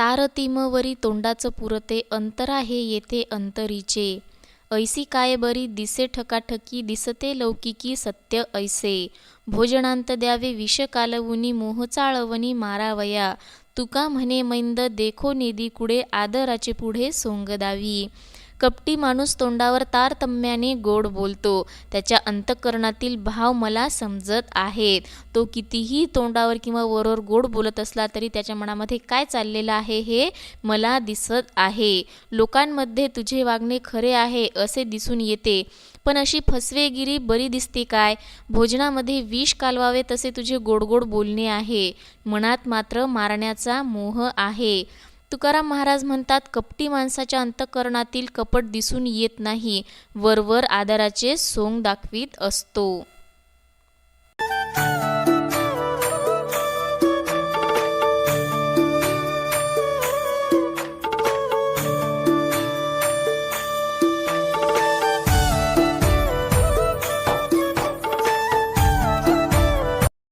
तारतिमवरी तोंडाचं पुरते अंतर आहे येथे अंतरीचे. ऐसी काय बरी दिसे ठकाठकी दिसते लौकिकी सत्य ऐसे. भोजनांत द्यावे विष कालवुनी मोह चाळवणी मारावया. तुका म्हणे मैंद देखो नेदी कुडे आदराचे पुढे सोंगदावी कपटी माणूस तोंडावर तारतम्याने गोड बोलतो. त्याच्या अंतःकरणातील भाव मला समजत आहेत. तो कितीही तोंडावर किंवा वरवर गोड बोलत असला तरी त्याच्या मनामध्ये काय चाललेलं आहे हे मला दिसत आहे. लोकांमध्ये तुझे वागणे खरे आहे असे दिसून येते. पण अशी फसवेगिरी बरी दिसते काय? भोजनामध्ये विष कालवावे तसे तुझे गोड गोड बोलणे आहे. मनात मात्र मारण्याचा मोह आहे. तुकाराम महाराज म्हणतात कपटी माणसाच्या अंतःकरणातील कपट दिसून येत नाही. वरवर आदराचे सोंग दाखवीत असतो.